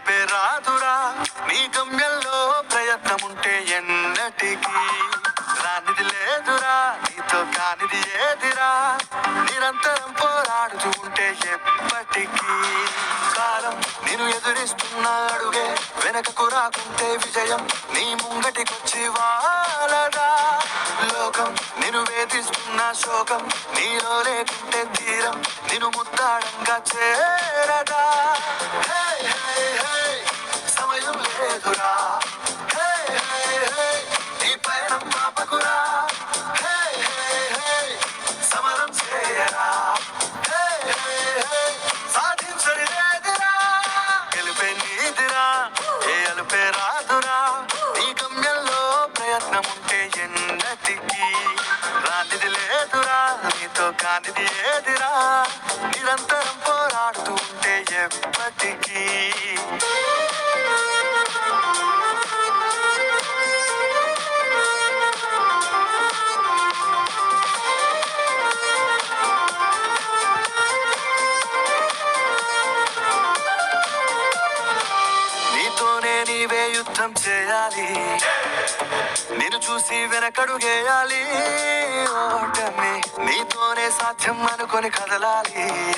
తలుపే రాదురా. నీ గమ్యంలో ప్రయత్నం ఉంటే ఎన్నటికీ రానిది లేదురా. నీతో కానిది ఏదిరా. నిరంతరం పోరాడుతూ ఉంటే ఎప్పటికీ కాలం నేను ఎదురిస్తున్న అడుగే వెనకకు రాకుంటే విజయం నీ ముంగటికొచ్చి వాలదా. లోకం నేను వేధిస్తున్న శోకం నీలో లేకుంటే తీరం నేను ముద్దాడంగా చేరదా. సమయం లేదురా హే, పయనం ఆపకురా సమరం చేయరా సాధించని లేదురా గెలిపే నీదిరా ఏ అలుపే రాదురా నీ గమ్యంలో ప్రయత్నం ఉంటే రానిది లేదురా నీతో కానిది ఏదిరా నిరంతరం పోరాడుతూ ఉంటే Thank you. యుద్ధం చేయాలి. నేను చూసి వెనకడుగేయాలి. ఓటమి నీతోనే సాధ్యం అనుకొని కదలాలి.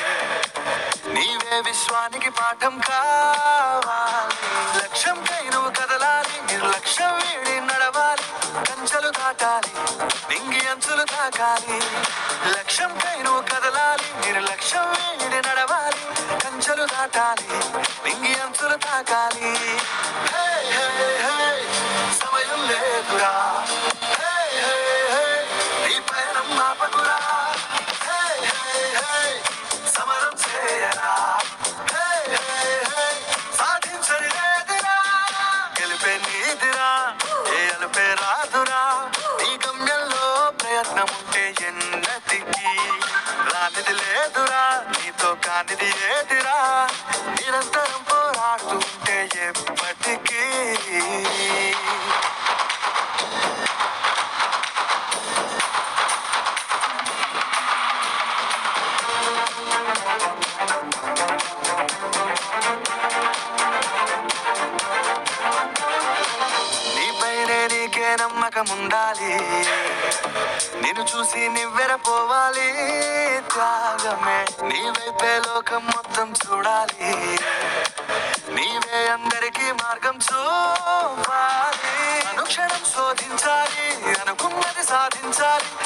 నీవే విశ్వానికి పాఠం కావాలి. లక్ష్యంకై నువ్వు కదలాలి. నిర్లక్ష్యం వీడి నడవాలి. కంచెలు దాటాలి. నింగి అంచులు తాకాలి. లక్ష్యంకై నువ్వు కదలాలి. నిర్లక్ష్యం వీడి నడవాలి. కంచెలు దాటాలి. నింగి అంచులు తాకాలి. ఏ రాదురా నీ గమ్యంలో ప్రయత్నం ఉంటే ఎన్నటికి రానిది లేదురా. నీతో కానిది ఏదిరా. నిరంతరం పోరాడుతుంటే ఎప్పటికీ నమ్మకం ఉండాలి నిన్ను చూసి నివ్వెరపోవాలి. త్యాగమే నీ వైపే లోకం మొత్తం చూడాలి. నీవే అందరికీ మార్గం చూపాలి. అనుక్షణం శోధించాలి. అనుకున్నది సాధించాలి.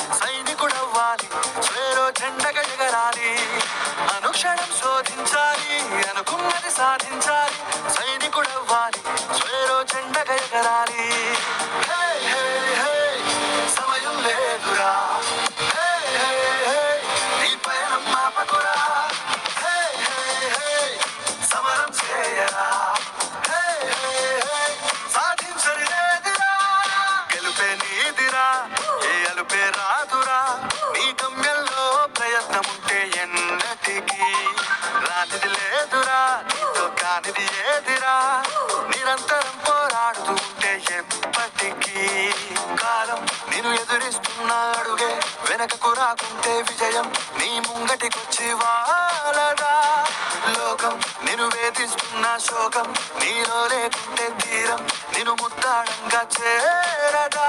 రాకుంటే విజయం నీ ముంగటికొచ్చి వాలదా లోకం నేను వేధిస్తున్న శోకం నీలో లేకుంటే తీరం నేను ముద్దాడంగా చేరదా